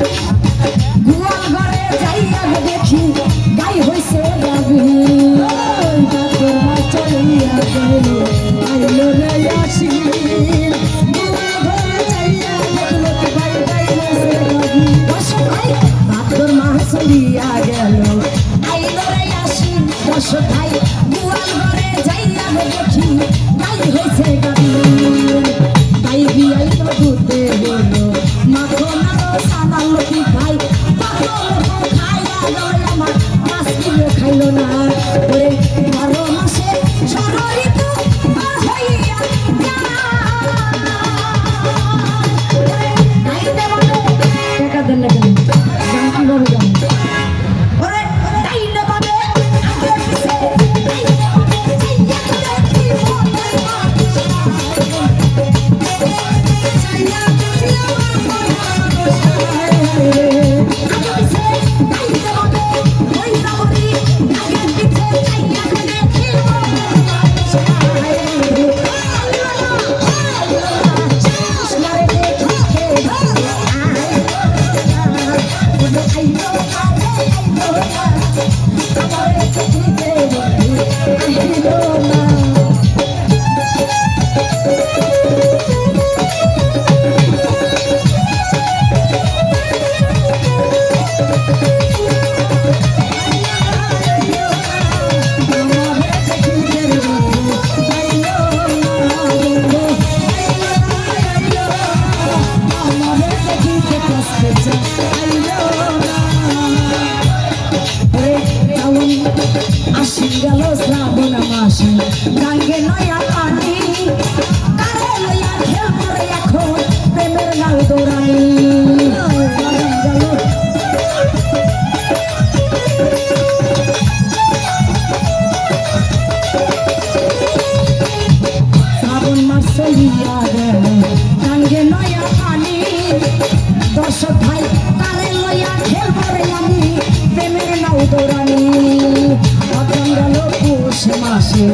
ঘুম Gracias. চলিয়া গেল। কাঙ্গে নয়া পানি দশ ভাই তারে লয়া খেলবারে আমি। প্রেমের নাও দৌড়ানি। অজঙ্গল পৌষ মাসে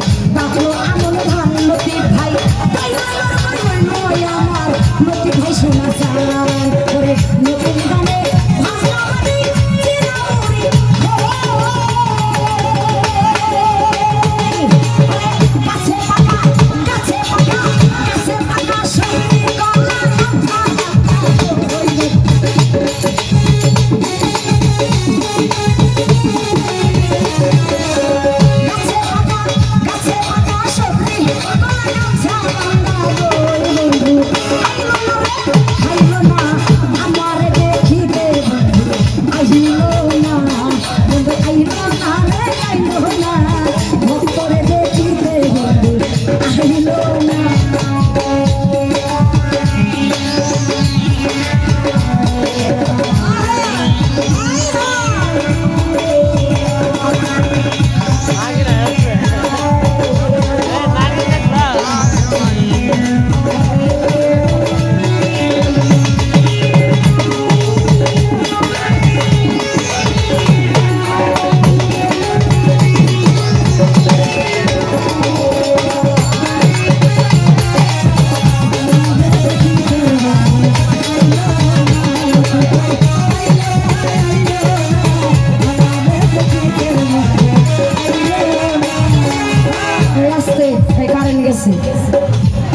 লাগতেছে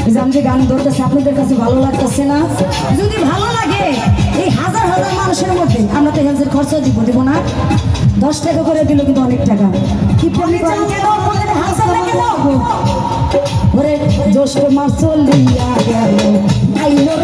যে যে গান ধরতেছি আপনাদের কাছে ভালো লাগতেছে না? যদি ভালো লাগে এই হাজার হাজার মানুষের মধ্যে আমরা তো হেলথের খরচা দিব দিব না। দশ টাকা করে দিল কিন্তু অনেক টাকা। কি ওরে জোশ মাস চলিয়া গেল। আইলো